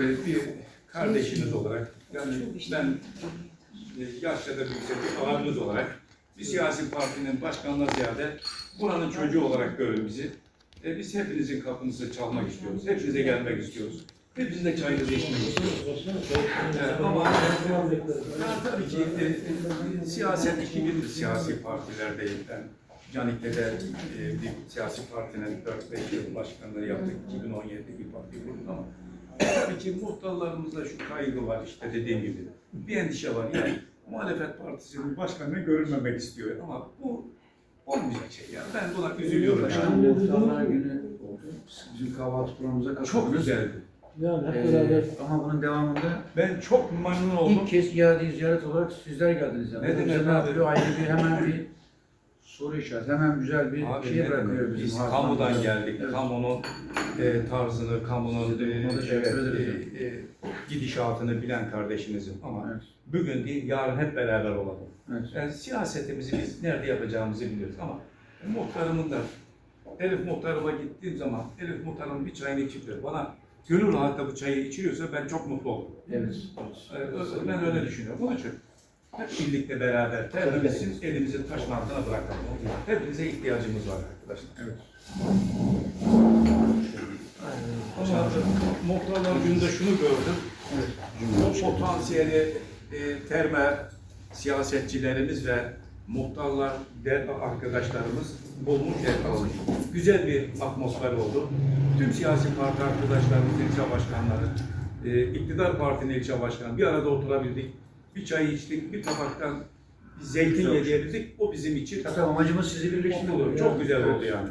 e, bir kardeşiniz olarak, yani ben e, yaşça da büyükse bir abimiz olarak bir siyasi partinin başkanına ziyade buranın çocuğu olarak görün bizi. E, biz hepinizin kapınızı çalmak istiyoruz. Hepinize gelmek istiyoruz. Hepinizin de çayınızı içmek istiyoruz. E, ama ben tabii ki e, e, siyaset iki gündür siyasi partilerdeyim. Ben Canik'te de e, bir siyasi partinin 4-5 yıl başkanlığı yaptık. 2017'de bir parti kurduk ama tabii ki muhtarlarımızda şu kaygı var işte dediğim gibi. Bir endişe var yani muhalefet partisinin başkanı görünmemek istiyor ama bu olmayacak şey ya. Ben buna üzülüyorum yani. Muhtarlar günü. Bizim kahvaltı programımıza katıldınız. Çok güzeldi. Yani hep Ee, ama bunun devamında Ben çok memnun oldum. ilk kez iade ziyaret olarak sizler geldiniz. Yani. Ne demek ne yapıyor? Ayrı bir hemen bir soru işareti. Hemen güzel bir Abi şey ne bırakıyor demek? bizim Biz kamudan geldik. Evet. Kamunun e, tarzını, kamunun Size de e, bu konuda teşekkür evet, ederiz. e, e, gidişatını bilen kardeşinizim ama Evet. bugün değil yarın hep beraber olalım. Evet. Yani siyasetimizi biz nerede yapacağımızı biliyoruz ama muhtarımın da Elif muhtarıma gittiğim zaman Elif muhtarım bir çayını içip ver. Bana gönül rahatla bu çayı içiriyorsa ben çok mutlu olurum. Evet. Ee, ö- Ben öyle düşünüyorum. Onun için hep birlikte beraber terörümüzün elimizi taşın altına bırakalım. Hepinize ihtiyacımız var arkadaşlar. Evet. Ama muhtarlar gününde şunu gördüm. Evet. O potansiyeli e, terme siyasetçilerimiz ve muhtarlar der arkadaşlarımız bulmuş yakalamış. Güzel bir atmosfer oldu. Tüm siyasi parti arkadaşlarımız, ilçe başkanları, e, iktidar partinin ilçe başkanı bir arada oturabildik. Bir çay içtik, bir tabaktan zeytin yedik. O bizim için Zaten amacımız sizi birleştirmek. Çok güzel oldu yani.